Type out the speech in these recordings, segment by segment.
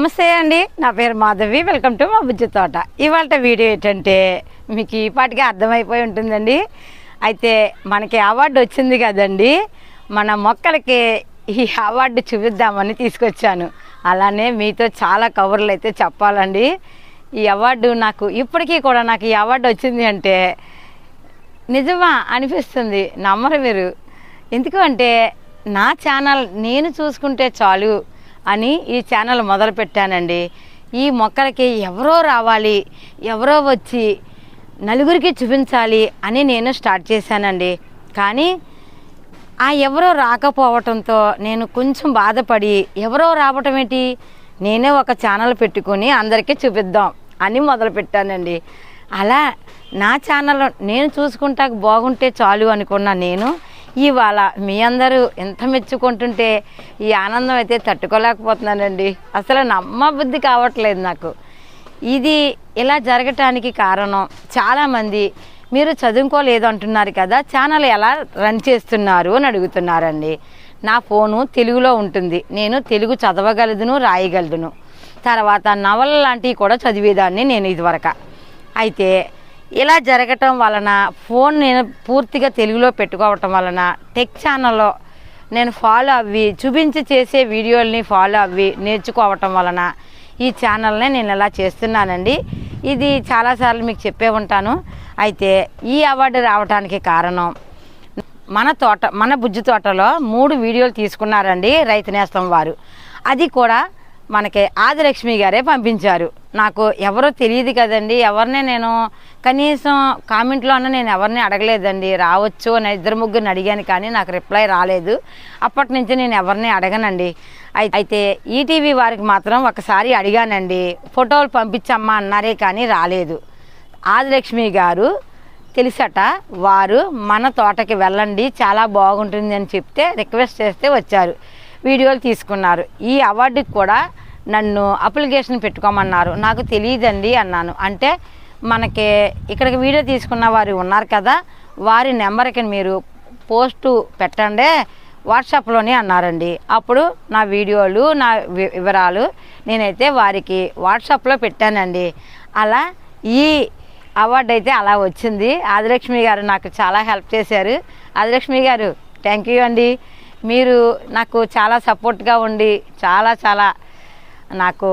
నమస్తే అండి. నా పేరు మాధవి. వెల్కమ్ టు మా బుజ్జి తోట. ఇవాళ వీడియో ఏంటంటే మీకు ఈ పాటికి అర్థమైపోయి ఉంటుందండి. అయితే మనకి అవార్డు వచ్చింది కదండి. మన మొక్కలకి ఈ అవార్డు చూపిద్దామని తీసుకొచ్చాను. అలానే మీతో చాలా కవర్లు అయితే చెప్పాలండి. ఈ అవార్డు నాకు ఇప్పటికీ కూడా నాకు ఈ అవార్డు వచ్చింది అంటే నిజమా అనిపిస్తుంది. నమ్మరు మీరు. ఎందుకు అంటే నా ఛానల్ నేను చూసుకుంటే చాలు. అని ఈ ఛానల్ మొదలు పెట్టానండి ఈ మొక్కలకి ఎవరో రావాలి ఎవరో వచ్చి నలుగురికి చూపించాలి అని నేను స్టార్ట్ చేశానండి. కానీ ఆ ఎవరో రాకపోవటంతో నేను కొంచెం బాధపడి ఎవరో రావటం ఏంటి? నేనే ఒక ఛానల్ పెట్టుకొని అందరికీ చూపిద్దాం అని మొదలు పెట్టానండి అలా నా ఛానల్ నేను చూసుకుంటాక బాగుంటే చాలు అనుకున్నా నేను. ఇవాళ మీ అందరూ ఎంత మెచ్చుకుంటుంటే ఈ ఆనందం అయితే తట్టుకోలేకపోతున్నానండి. అసలు నమ్మ బుద్ధి కావట్లేదు నాకు. ఇది ఇలా జరగటానికి కారణం చాలామంది మీరు చదువుకోలేదు అంటున్నారు కదా ఛానల్ ఎలా రన్ చేస్తున్నారు అని అడుగుతున్నారండి. నా ఫోను తెలుగులో ఉంటుంది. నేను తెలుగు చదవగలదును రాయగలదును. తర్వాత నవల లాంటివి కూడా చదివేదాన్ని నేను ఇదివరక. అయితే ఇలా జరగటం వలన ఫోన్ నేను పూర్తిగా తెలుగులో పెట్టుకోవటం వలన టెక్ ఛానల్లో నేను ఫాలో అవ్వి చూపించి చేసే వీడియోల్ని ఫాలో అవ్వి నేర్చుకోవటం వలన ఈ ఛానల్ని నేను ఇలా చేస్తున్నానండి. ఇది చాలాసార్లు మీకు చెప్పే ఉంటాను. అయితే ఈ అవార్డు రావడానికి కారణం మన తోట మన బుజ్జి తోటలో మూడు వీడియోలు తీసుకున్నారండి రైతు నేస్తం వారు. అది కూడా మనకి ఆదిలక్ష్మి గారే పంపించారు. నాకు ఎవరో తెలియదు కదండి. ఎవరిని నేను కనీసం కామెంట్లో అన్న నేను ఎవరిని అడగలేదండి. రావచ్చు అని ఇద్దరు ముగ్గురిని అడిగాను కానీ నాకు రిప్లై రాలేదు. అప్పటి నుంచి నేను ఎవరిని అడగనండి. అయితే ఈటీవీ వారికి మాత్రం ఒకసారి అడిగానండి. ఫోటోలు పంపించమ్మా అన్నారే కానీ రాలేదు. ఆదిలక్ష్మి గారు తెలుసట వారు మన తోటకి వెళ్ళండి చాలా బాగుంటుంది అని చెప్తే రిక్వెస్ట్ చేస్తే వచ్చారు. వీడియోలు తీసుకున్నారు. ఈ అవార్డుకి కూడా నన్ను అప్లికేషన్ పెట్టుకోమన్నారు. నాకు తెలియదండి అన్నాను. అంటే మనకి ఇక్కడికి వీడియో తీసుకున్న వారు ఉన్నారు కదా వారి నెంబర్కి మీరు పోస్టు పెట్టండి వాట్సాప్లోనే అన్నారండి. అప్పుడు నా వీడియోలు నా వి- వివరాలు నేనైతే వారికి వాట్సాప్లో పెట్టానండి. అలా ఈ అవార్డు అయితే అలా వచ్చింది. ఆదిలక్ష్మి గారు నాకు చాలా హెల్ప్ చేశారు. ఆదిలక్ష్మి గారు థ్యాంక్ యూ అండి. మీరు నాకు చాలా సపోర్ట్గా ఉండి చాలా చాలా నాకు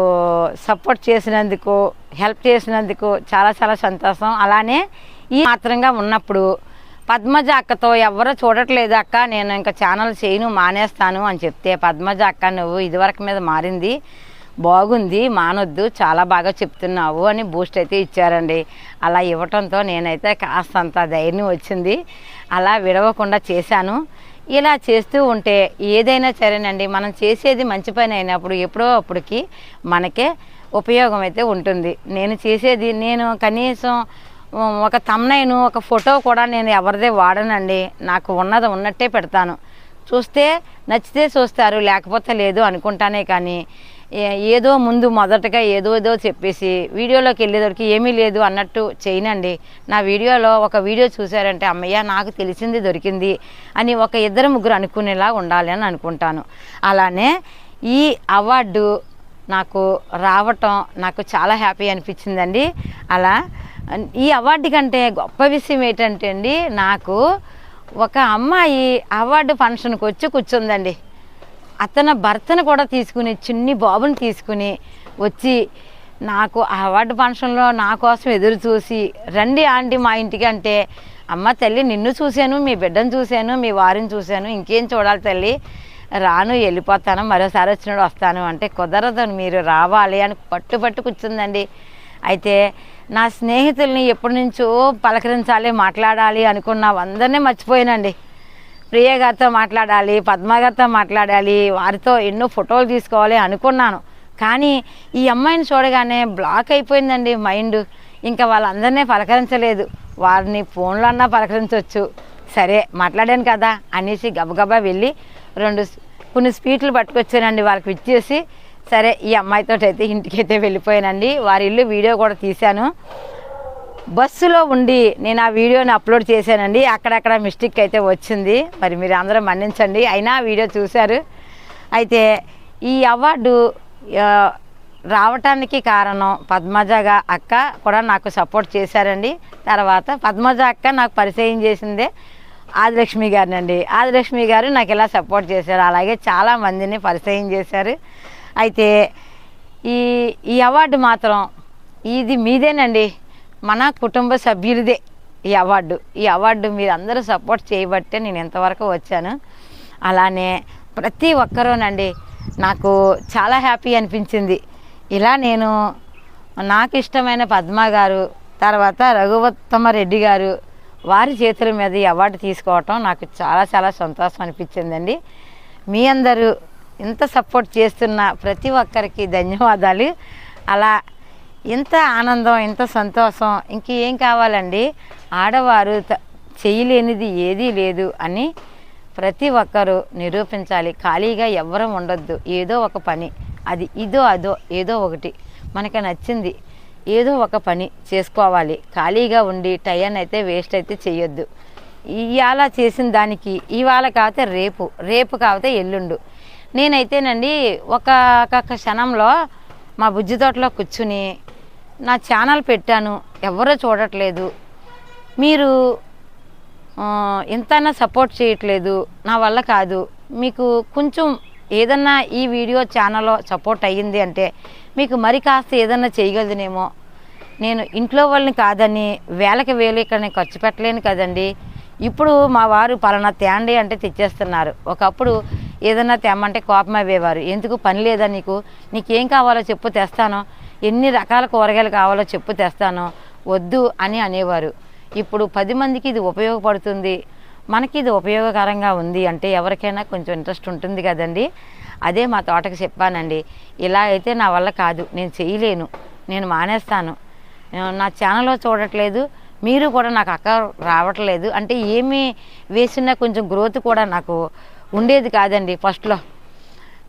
సపోర్ట్ చేసినందుకు హెల్ప్ చేసినందుకు చాలా చాలా సంతోషం. అలానే ఈ మాత్రంగా ఉన్నప్పుడు పద్మజ అక్కతో ఎవరు చూడట్లేదు అక్క నేను ఇంకా ఛానల్ చేయను మానేస్తాను అని చెప్తే పద్మజ అక్క నువ్వు ఇదివరకు మీద మారింది బాగుంది మానొద్దు చాలా బాగా చెప్తున్నావు అని బూస్ట్ అయితే ఇచ్చారండి. అలా ఇవ్వటంతో నేనైతే కాస్తంత ధైర్యం వచ్చింది. అలా విడవకుండా చేశాను. ఇలా చేస్తూ ఉంటే ఏదైనా సరేనండి మనం చేసేది మంచి పని అయినప్పుడు ఎప్పుడో అప్పటికి మనకే ఉపయోగం అయితే ఉంటుంది. నేను చేసేది నేను కనీసం ఒక తమ్నైను ఒక ఫోటో కూడా నేను ఎవరిదే వాడనండి. నాకు ఉన్నది ఉన్నట్టే పెడతాను. చూస్తే నచ్చితే చూస్తారు లేకపోతే లేదు అనుకుంటానే కానీ ఏదో ముందు మొదటగా ఏదో ఏదో చెప్పేసి వీడియోలోకి వెళ్ళేదరికి ఏమీ లేదు అన్నట్టు చేయనండి. నా వీడియోలో ఒక వీడియో చూశారంటే అమ్మయ్య నాకు తెలిసింది దొరికింది అని ఒక ఇద్దరు ముగ్గురు అనుకునేలా ఉండాలి అని అనుకుంటాను. అలానే ఈ అవార్డు నాకు రావటం నాకు చాలా హ్యాపీ అనిపించిందండి. అలా ఈ అవార్డు కంటే గొప్ప విషయం ఏంటంటే అండి నాకు ఒక అమ్మాయి అవార్డు ఫంక్షన్కి వచ్చి కూర్చుందండి. అతని భర్తను కూడా తీసుకుని చిన్ని బాబుని తీసుకుని వచ్చి నాకు ఆ అవార్డు ఫంక్షన్లో నా కోసం ఎదురు చూసి రండి ఆంటీ మా ఇంటికి అంటే అమ్మ తల్లి నిన్ను చూశాను మీ బిడ్డను చూశాను మీ వారిని చూశాను ఇంకేం చూడాలి తల్లి? రాను వెళ్ళిపోతాను మరోసారి వచ్చినాడు వస్తాను అంటే కుదరదు మీరు రావాలి అని పట్టు పట్టు కూర్చుందండి. అయితే నా స్నేహితుల్ని ఎప్పటి నుంచో పలకరించాలి మాట్లాడాలి అనుకున్న అందరినీ మర్చిపోయానండి. ప్రియ గారితో మాట్లాడాలి పద్మ గారితో మాట్లాడాలి వారితో ఎన్నో ఫోటోలు తీసుకోవాలి అనుకున్నాను. కానీ ఈ అమ్మాయిని చూడగానే బ్లాక్ అయిపోయిందండి మైండ్. ఇంకా వాళ్ళందరినీ పలకరించలేదు. వారిని ఫోన్లో అన్నా పలకరించవచ్చు సరే మాట్లాడాను కదా అనేసి గబగబా వెళ్ళి రెండు కొన్ని స్వీట్లు పట్టుకొచ్చానండి వాళ్ళకి ఇచ్చేసి సరే ఈ అమ్మాయితో అయితే ఇంటికి అయితే వెళ్ళిపోయానండి. వారి ఇల్లు వీడియో కూడా తీశాను. బస్సులో ఉండి నేను ఆ వీడియోని అప్లోడ్ చేశానండి. అక్కడక్కడ మిస్టేక్ అయితే వచ్చింది. మరి మీరు అందరూ మన్నించండి. అయినా వీడియో చూశారు. అయితే ఈ అవార్డు రావటానికి కారణం పద్మజగా అక్క కూడా నాకు సపోర్ట్ చేశారండి. తర్వాత పద్మజ అక్క నాకు పరిచయం చేసిందే ఆదిలక్ష్మి గారినండి. ఆదిలక్ష్మి గారు నాకు ఇలా సపోర్ట్ చేశారు. అలాగే చాలా మందిని పరిచయం చేశారు. అయితే ఈ ఈ అవార్డు మాత్రం ఇది మీదేనండి. మన కుటుంబ సభ్యులదే ఈ అవార్డు. ఈ అవార్డు మీరు అందరూ సపోర్ట్ చేయబట్టే నేను ఇంతవరకు వచ్చాను. అలానే ప్రతి ఒక్కరూనండి నాకు చాలా హ్యాపీ అనిపించింది. ఇలా నేను నాకు ఇష్టమైన పద్మ గారు తర్వాత రఘువత్తమ రెడ్డి గారు వారి చేతుల మీద ఈ అవార్డు తీసుకోవటం నాకు చాలా చాలా సంతోషం అనిపించిందండి. మీ అందరూ ఇంత సపోర్ట్ చేస్తున్న ప్రతి ఒక్కరికి ధన్యవాదాలు. అలా ఇంత ఆనందం ఇంత సంతోషం ఇంకేం కావాలండి? ఆడవారు త- చేయలేనిది ఏదీ లేదు అని ప్రతి ఒక్కరూ నిరూపించాలి. ఖాళీగా ఎవ్వరూ ఉండొద్దు. ఏదో ఒక పని. అది ఇదో అదో ఏదో ఒకటి. మనకి నచ్చింది ఏదో ఒక పని చేసుకోవాలి. ఖాళీగా ఉండి టైం అయితే వేస్ట్ అయితే చేయొద్దు ఇవాళ చేసిన దానికి ఇవాళ కాకపోతే రేపు. రేపు కాకపోతే ఎల్లుండు. నేనైతేనండి ఒక ఒక క్షణంలో మా బుజ్జి తోటలో కూర్చుని నా ఛానల్ పెట్టాను ఎవరో చూడట్లేదు. మీరు ఆ, ఎంతైనా సపోర్ట్ చేయట్లేదు. నా వల్ల కాదు. మీకు కొంచెం ఏదన్నా ఈ వీడియో ఛానల్లో సపోర్ట్ అయ్యింది అంటే మీకు మరి కాస్త ఏదన్నా చేయగలదునేమో నేను ఇంట్లో వాళ్ళని కాదని వేలకి వేలు ఇక్కడ నేను ఖర్చు పెట్టలేను కదండి. ఇప్పుడు మా వారు పలానా తేండి అంటే తెచ్చేస్తున్నారు. ఒకప్పుడు ఏదన్నా తేమంటే కోపం అయ్యేవారు. ఎందుకు పని లేదా నీకు? నీకేం కావాలో చెప్పు తెస్తాను. ఎన్ని రకాల కూరగాయలు కావాలో చెప్పు తెస్తాను వద్దు అని అనేవారు. ఇప్పుడు పది మందికి ఇది ఉపయోగపడుతుంది. మనకి ఇది ఉపయోగకరంగా ఉంది అంటే ఎవరికైనా కొంచెం ఇంట్రెస్ట్ ఉంటుంది కదండి. అదే మా తోటకి చెప్పానండి. ఇలా అయితే నా వల్ల కాదు నేను చేయలేను నేను మానేస్తాను. నా ఛానల్లో చూడట్లేదు మీరు కూడా నాకు అక్క రావట్లేదు అంటే ఏమి వేసినా కొంచెం గ్రోత్ కూడా నాకు ఉండేది కాదండి ఫస్ట్లో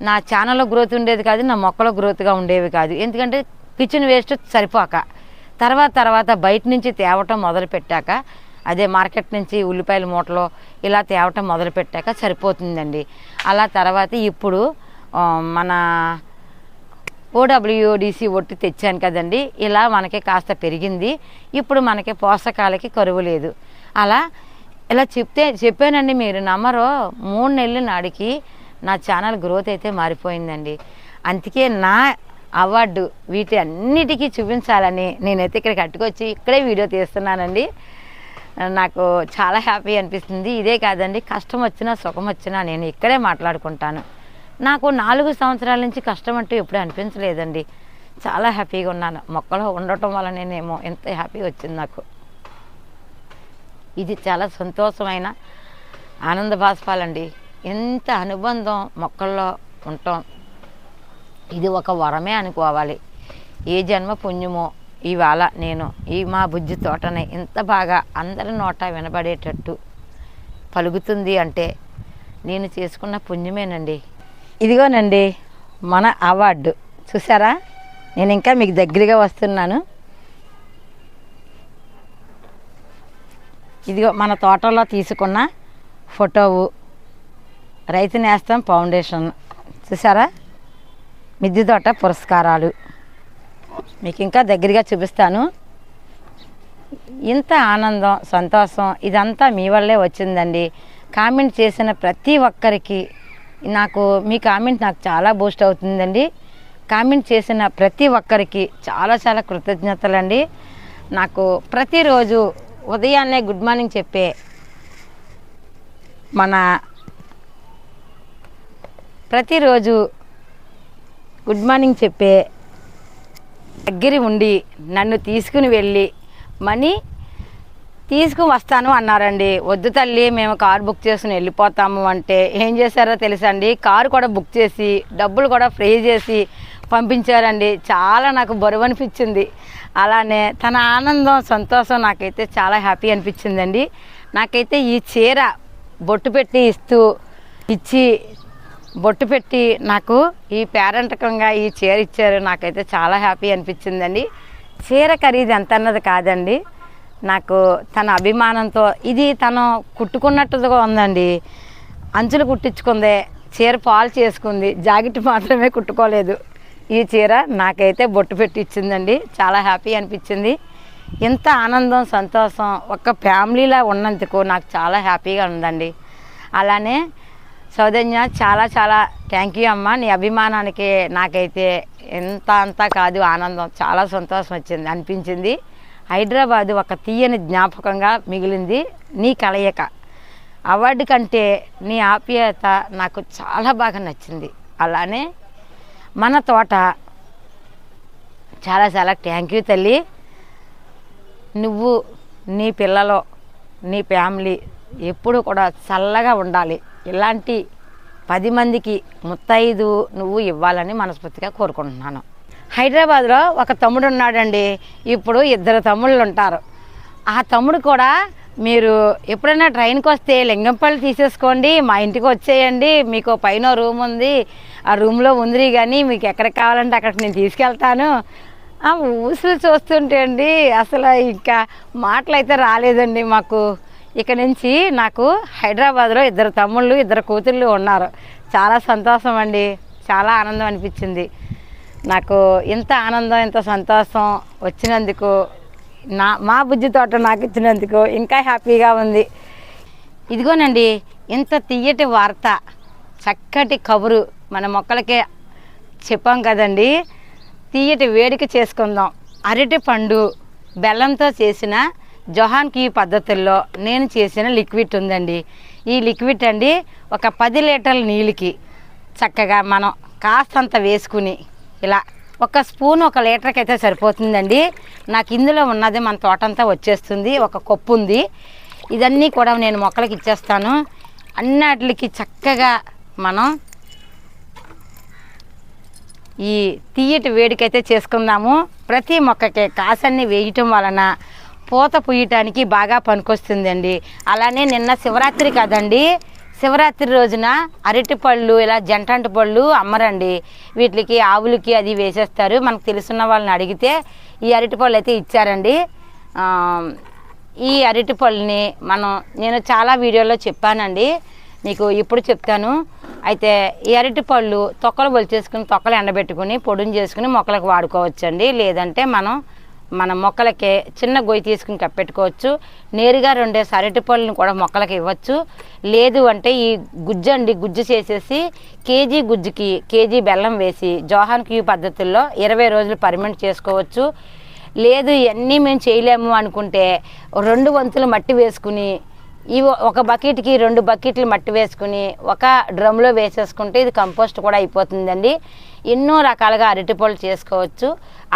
నా ఛానల్లో గ్రోత్ ఉండేది కాదు నా మొక్కలో గ్రోత్గా ఉండేవి కాదు. ఎందుకంటే కిచెన్ వేస్ట్ సరిపోక. తర్వాత తర్వాత బయట నుంచి తేవటం మొదలు పెట్టాక అదే మార్కెట్ నుంచి ఉల్లిపాయల మూటలు ఇలా తేవటం మొదలు పెట్టాక సరిపోతుందండి. అలా తర్వాత ఇప్పుడు మన ఓడబ్ల్యూడిసి ఒట్టి తెచ్చాను కదండి. ఇలా మనకి కాస్త పెరిగింది. ఇప్పుడు మనకి పోషకాలకి కరువు లేదు. అలా ఇలా చెప్తే చెప్పానండి మీరు నమ్మరు. మూడు నెలల నాడికి నా ఛానల్ గ్రోత్ అయితే మారిపోయిందండి. అందుకే నా అవార్డు వీటి అన్నిటికీ చూపించాలని నేనైతే ఇక్కడ కట్టుకొచ్చి ఇక్కడే వీడియో తీస్తున్నానండి. నాకు చాలా హ్యాపీ అనిపిస్తుంది. ఇదే కాదండి కష్టం వచ్చినా సుఖం వచ్చినా నేను ఇక్కడే మాట్లాడుకుంటాను. నాకు నాలుగు సంవత్సరాల నుంచి కష్టం అంటూ ఎప్పుడూ అనిపించలేదండి. చాలా హ్యాపీగా ఉన్నాను. మొక్కలో ఉండటం వల్ల నేనేమో ఎంత హ్యాపీ వచ్చింది నాకు. ఇది చాలా సంతోషమైన ఆనంద బాష్పాలండి. ఎంత అనుబంధం మొక్కల్లో ఉంటాం. ఇది ఒక వరమే అనుకోవాలి. ఏ జన్మ పుణ్యమో ఇవాళ నేను ఈ మా బుజ్జి తోటని ఇంత బాగా అందరి నోట వినబడేటట్టు పలుకుతుంది అంటే నేను చేసుకున్న పుణ్యమేనండి. ఇదిగోనండి మన అవార్డు. చూసారా నేను ఇంకా మీకు దగ్గరగా వస్తున్నాను. ఇదిగో మన తోటలో తీసుకున్న ఫోటోవు రైతు నేస్తం ఫౌండేషన్. చూసారా మిద్దె తోట పురస్కారాలు. మీకు ఇంకా దగ్గరగా చూపిస్తాను. ఇంత ఆనందం సంతోషం ఇదంతా మీ వల్లే వచ్చిందండి. కామెంట్ చేసిన ప్రతి ఒక్కరికి నాకు మీ కామెంట్ నాకు చాలా బూస్ట్ అవుతుందండి. కామెంట్ చేసిన ప్రతి ఒక్కరికి చాలా చాలా కృతజ్ఞతలండి. నాకు ప్రతిరోజు ఉదయాన్నే గుడ్ మార్నింగ్ చెప్పే మన ప్రతిరోజు గుడ్ మార్నింగ్ చెప్పే దగ్గర ఉండి నన్ను తీసుకుని వెళ్ళి మనీ తీసుకుని వస్తాను అన్నారండి. వద్దు తల్లి మేము కారు బుక్ చేసుకుని వెళ్ళిపోతాము అంటే ఏం చేశారో తెలుసండి. కారు కూడా బుక్ చేసి డబ్బులు కూడా ఫ్రీ చేసి పంపించారండి. చాలా నాకు బరువు అనిపించింది. అలానే తన ఆనందం సంతోషం నాకైతే చాలా హ్యాపీ అనిపించిందండి. నాకైతే ఈ చీర బొట్టు పెట్టి ఇస్తూ ఇచ్చి బొట్టు పెట్టి నాకు ఈ పేరంటకంగా ఈ చీర ఇచ్చారు. నాకైతే చాలా హ్యాపీ అనిపించిందండి. చీర ఖరీదు ఎంత అన్నది కాదండి. నాకు తన అభిమానంతో ఇది తను కుట్టుకున్నట్టుగా ఉందండి. అంచులు కుట్టించుకుందే చీర పాలు చేసుకుంది జాకెట్ మాత్రమే కుట్టుకోలేదు. ఈ చీర నాకైతే బొట్టు పెట్టి ఇచ్చిందండి. చాలా హ్యాపీ అనిపించింది. ఇంత ఆనందం సంతోషం ఒక ఫ్యామిలీలా ఉన్నందుకు నాకు చాలా హ్యాపీగా ఉందండి. అలానే సౌజన్య చాలా చాలా థ్యాంక్ యూ అమ్మ. నీ అభిమానానికి నాకైతే ఎంత అంతా కాదు ఆనందం చాలా సంతోషం వచ్చింది అనిపించింది. హైదరాబాదు ఒక తీయని జ్ఞాపకంగా మిగిలింది నీ కలయిక. అవార్డు కంటే నీ ఆప్యాయత నాకు చాలా బాగా నచ్చింది. అలానే మన తోట. చాలా చాలా థ్యాంక్ యూ తల్లి. నువ్వు నీ పిల్లలు నీ ఫ్యామిలీ ఎప్పుడు కూడా చల్లగా ఉండాలి. ఇలాంటి పది మందికి ముత్తైదు నువ్వు ఇవ్వాలని మనస్ఫూర్తిగా కోరుకుంటున్నాను. హైదరాబాద్లో ఒక తమ్ముడు ఉన్నాడండి. ఇప్పుడు ఇద్దరు తమ్ముళ్ళు ఉంటారు. ఆ తమ్ముడు కూడా మీరు ఎప్పుడైనా ట్రైన్కి వస్తే లింగంపల్లి తీసేసుకోండి మా ఇంటికి వచ్చేయండి మీకు పైన రూమ్ ఉంది ఆ రూమ్లో ఉంది కానీ మీకు ఎక్కడికి కావాలంటే అక్కడికి నేను తీసుకెళ్తాను. ఊసులు చూస్తుంటే అండి అసలు ఇంకా మాటలు అయితే రాలేదండి మాకు. ఇక నుంచి నాకు హైదరాబాద్లో ఇద్దరు తమ్ముళ్ళు ఇద్దరు కూతుళ్ళు ఉన్నారు. చాలా సంతోషం అండి. చాలా ఆనందం అనిపించింది. నాకు ఇంత ఆనందం ఇంత సంతోషం వచ్చినందుకు నా మా బుజ్జి తోట నాకు ఇచ్చినందుకు ఇంకా హ్యాపీగా ఉంది. ఇదిగోనండి ఇంత తీయటి వార్త చక్కటి కబురు మన మొక్కలకే చెప్పాం కదండి. తీయటి వేడిక చేసుకుందాం. అరటి పండు బెల్లంతో చేసిన జొహాన్ కీ పద్ధతుల్లో నేను చేసిన లిక్విడ్ ఉందండి. ఈ లిక్విడ్ అండి ఒక పది లీటర్ల నీళ్ళకి చక్కగా మనం కాస్తంత వేసుకుని ఇలా ఒక స్పూన్ ఒక లీటర్కి అయితే సరిపోతుందండి. నాకు ఇందులో ఉన్నది మన తోటంతా వచ్చేస్తుంది ఒక కొప్పు ఉంది. ఇదన్నీ కూడా నేను మొక్కలకి ఇచ్చేస్తాను. అన్నిటికి చక్కగా మనం ఈ తీయటి వేడికైతే చేసుకుందాము. ప్రతి మొక్కకి కాసన్ని వేయటం వలన పూత పూయటానికి బాగా పనికొస్తుందండి. అలానే నిన్న శివరాత్రి కదండి. శివరాత్రి రోజున అరటిపళ్ళు ఇలా జంటంటి పళ్ళు అమ్మరండి. వీటికి ఆవులకి అది వేసేస్తారు. మనకు తెలుసున్న వాళ్ళని అడిగితే ఈ అరటిపళ్ళు అయితే ఇచ్చారండి. ఈ అరటిపళ్ళని మనం నేను చాలా వీడియోలో చెప్పానండి. మీకు ఇప్పుడు చెప్తాను. అయితే ఈ అరటిపళ్ళు తొక్కలు బొలిచేసుకుని తొక్కలు ఎండబెట్టుకుని పొడిని చేసుకుని మొక్కలకు వాడుకోవచ్చండి. లేదంటే మనం మన మొక్కలకి చిన్న గొయ్యి తీసుకుని కప్పెట్టుకోవచ్చు నేరుగా రెండేసి అరటి పళ్ళని కూడా మొక్కలకి ఇవ్వచ్చు. లేదు అంటే ఈ గుజ్జు అండి గుజ్జు చేసేసి కేజీ గుజ్జుకి కేజీ బెల్లం వేసి జోహాన్ క్యూ పద్ధతుల్లో ఇరవై రోజులు పర్మెంట్ చేసుకోవచ్చు. లేదు ఇవన్నీ మేము చేయలేము అనుకుంటే రెండు వంతులు మట్టి వేసుకుని ఈ ఒక బకెట్కి రెండు బకెట్లు మట్టి వేసుకుని ఒక డ్రమ్లో వేసేసుకుంటే ఇది కంపోస్ట్ కూడా అయిపోతుందండి. ఎన్నో రకాలుగా అరటి పళ్ళు చేసుకోవచ్చు.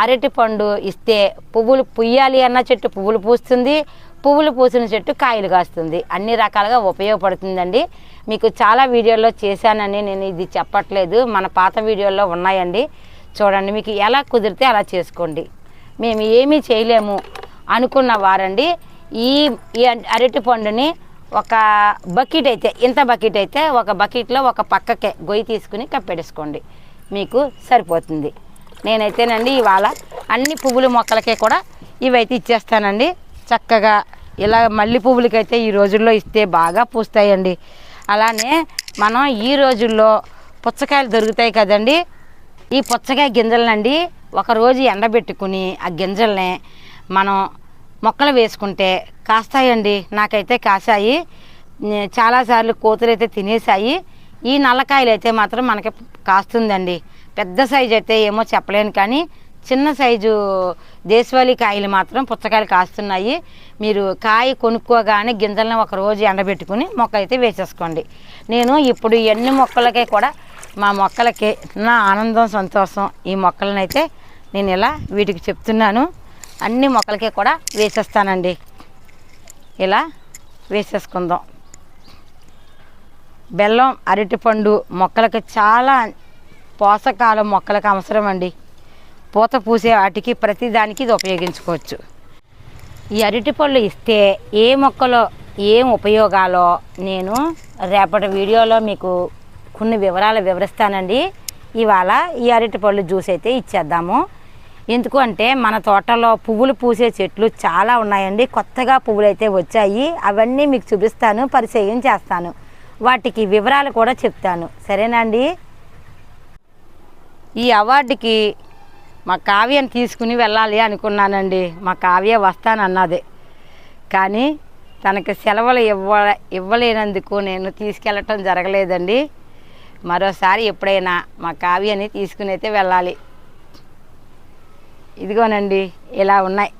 అరటిపండు ఇస్తే పువ్వులు పుయ్యాలి అన్న చెట్టు పువ్వులు పూస్తుంది. పువ్వులు పూసిన చెట్టు కాయలు కాస్తుంది. అన్ని రకాలుగా ఉపయోగపడుతుందండి. మీకు చాలా వీడియోల్లో చేశానని నేను ఇది చెప్పట్లేదు. మన పాత వీడియోల్లో ఉన్నాయండి. చూడండి మీకు ఎలా కుదిరితే అలా చేసుకోండి. మేము ఏమీ చేయలేము అనుకున్న వారండి. ఈ ఈ అరటి పండుని ఒక బకెట్ అయితే ఇంత బకెట్ అయితే ఒక బకెట్లో ఒక పక్కకే గొయ్యి తీసుకుని కప్పెడేసుకోండి. మీకు సరిపోతుంది. నేనైతేనండి ఇవాళ అన్ని పువ్వుల మొక్కలకే కూడా ఇవైతే ఇచ్చేస్తానండి. చక్కగా ఇలా మల్లె పువ్వులకైతే ఈ రోజుల్లో ఇస్తే బాగా పూస్తాయండి. అలానే మనం ఈ రోజుల్లో పుచ్చకాయలు దొరుకుతాయి కదండి. ఈ పుచ్చకాయ గింజలనండి ఒకరోజు ఎండబెట్టుకుని ఆ గింజల్ని మనం మొక్కలు వేసుకుంటే కాస్తాయండి. నాకైతే కాసాయి చాలాసార్లు కోతులు అయితే తినేసాయి ఈ నల్లకాయలు అయితే మాత్రం మనకి కాస్తుందండి. పెద్ద సైజు అయితే ఏమో చెప్పలేను కానీ చిన్న సైజు దేశవాళీ కాయలు మాత్రం పుచ్చకాయలు కాస్తున్నాయి. మీరు కాయ కొనుక్కోగానే గింజలను ఒక రోజు ఎండబెట్టుకుని మొక్క అయితే వేసేసుకోండి. నేను ఇప్పుడు ఎన్ని మొక్కలకే కూడా మా మొక్కలకి నా ఆనందం సంతోషం ఈ మొక్కలనైతే నేను ఇలా వీటికి చెప్తున్నాను. అన్ని మొక్కలకి కూడా వేసేస్తానండి. ఇలా వేసేసుకుందాం. బెల్లం అరటిపండు మొక్కలకి చాలా పోషకాలు మొక్కలకు అవసరం అండి పూత పూసే వాటికి ప్రతిదానికి ఇది ఉపయోగించుకోవచ్చు. ఈ అరటిపళ్ళు ఇస్తే ఏ మొక్కలో ఏం ఉపయోగాలో నేను రేపటి వీడియోలో మీకు కొన్ని వివరాలు వివరిస్తానండి. ఇవాళ ఈ అరటిపళ్ళు జ్యూస్ అయితే ఇచ్చేద్దాము. ఎందుకు అంటే మన తోటలో పువ్వులు పూసే చెట్లు చాలా ఉన్నాయండి. కొత్తగా పువ్వులు అయితే వచ్చాయి. అవన్నీ మీకు చూపిస్తాను పరిచయం చేస్తాను. వాటికి వివరాలు కూడా చెప్తాను. సరేనండి? ఈ అవార్డుకి మా కావ్యను తీసుకుని వెళ్ళాలి అనుకున్నానండి. మా కావ్య వస్తానన్నది. కానీ తనకి సెలవులు ఇవ్వ ఇవ్వలేనందుకు నేను తీసుకెళ్ళటం జరగలేదండి. మరోసారి ఎప్పుడైనా మా కావ్యని తీసుకుని అయితే వెళ్ళాలి. ఇదిగోనండి ఇలా ఉన్నాయి.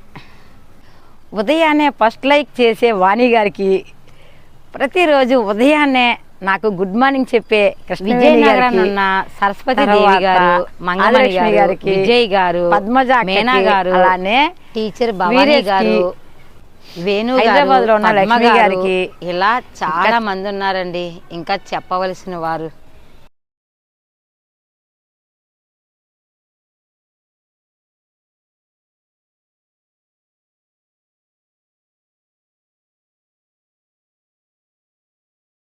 ఉదయాన్నే ఫస్ట్ లైక్ చేసే వాణి గారికి ప్రతిరోజు ఉదయాన్నే నాకు గుడ్ మార్నింగ్ చెప్పే విజయనగరం ఉన్న సరస్వతి దేవి గారు గారు గారికి, విజయ్ గారు పద్మజ మేనా గారు అలానే టీచర్ భవానీ గారు వేణు హైదరాబాద్లో ఉన్న లక్ష్మి గారు, గారికి, ఇలా చాలా మంది ఉన్నారండి. ఇంకా చెప్పవలసిన వారు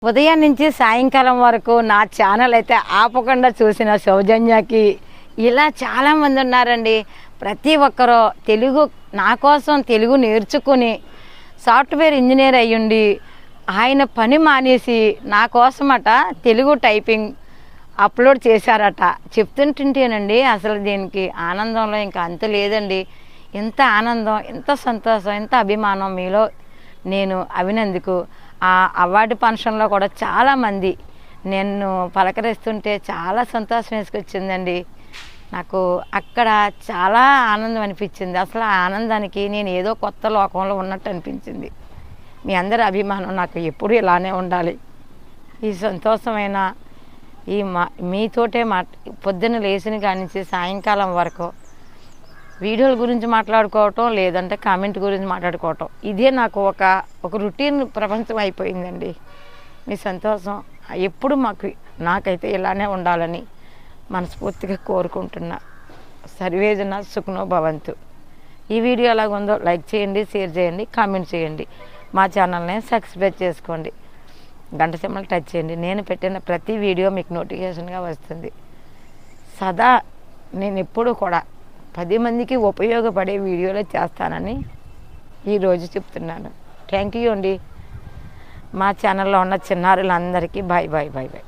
ఉదయం నుంచి సాయంకాలం వరకు నా ఛానల్ అయితే ఆపకుండా చూసిన సౌజన్యకి ఇలా చాలామంది ఉన్నారండి. ప్రతి ఒక్కరూ తెలుగు నా కోసం తెలుగు నేర్చుకుని సాఫ్ట్వేర్ ఇంజనీర్ అయ్యుండి ఆయన పని మానేసి నా కోసమట తెలుగు టైపింగ్ అప్లోడ్ చేశారట. చెప్తుంటుంటేనండి అసలు దీనికి ఆనందంలో ఇంకా అంత లేదండి. ఇంత ఆనందం ఇంత సంతోషం ఇంత అభిమానం మీలో నేను అవినందుకు ఆ అవార్డు ఫంక్షన్లో కూడా చాలామంది నేను పలకరిస్తుంటే చాలా సంతోషం వేసుకొచ్చిందండి. నాకు అక్కడ చాలా ఆనందం అనిపించింది. అసలు ఆ ఆనందానికి నేను ఏదో కొత్త లోకంలో ఉన్నట్టు అనిపించింది. మీ అందరి అభిమానం నాకు ఎప్పుడూ ఇలానే ఉండాలి. ఈ సంతోషమైన ఈ మా మీతోటే మా పొద్దున్న లేచిన కానించి నుంచి సాయంకాలం వరకు వీడియోల గురించి మాట్లాడుకోవటం లేదంటే కామెంట్ గురించి మాట్లాడుకోవటం. ఇదే నాకు ఒక ఒక రొటీన్ ప్రపంచం అయిపోయిందండి. మీ సంతోషం. ఎప్పుడు మాకు నాకైతే ఇలానే ఉండాలని మనస్ఫూర్తిగా కోరుకుంటున్నా. సర్వేజన సుఖనో భవంతు. ఈ వీడియో ఎలాగుందో లైక్ చేయండి షేర్ చేయండి కామెంట్ చేయండి. మా ఛానల్ని సబ్స్క్రైబ్ చేసుకోండి. గంట సింబల్ టచ్ చేయండి. నేను పెట్టిన ప్రతి వీడియో మీకు నోటిఫికేషన్గా వస్తుంది. సదా నేను ఎప్పుడు కూడా పది మందికి ఉపయోగపడే వీడియోలు చేస్తానని ఈరోజు చెప్తున్నాను. థ్యాంక్ యూ అండి. మా ఛానల్లో ఉన్న చిన్నారులందరికీ బాయ్ బాయ్ బాయ్ బాయ్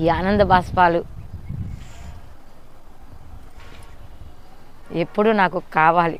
ఈ ఆనంద బాష్పాలు ఎప్పుడు నాకు కావాలి.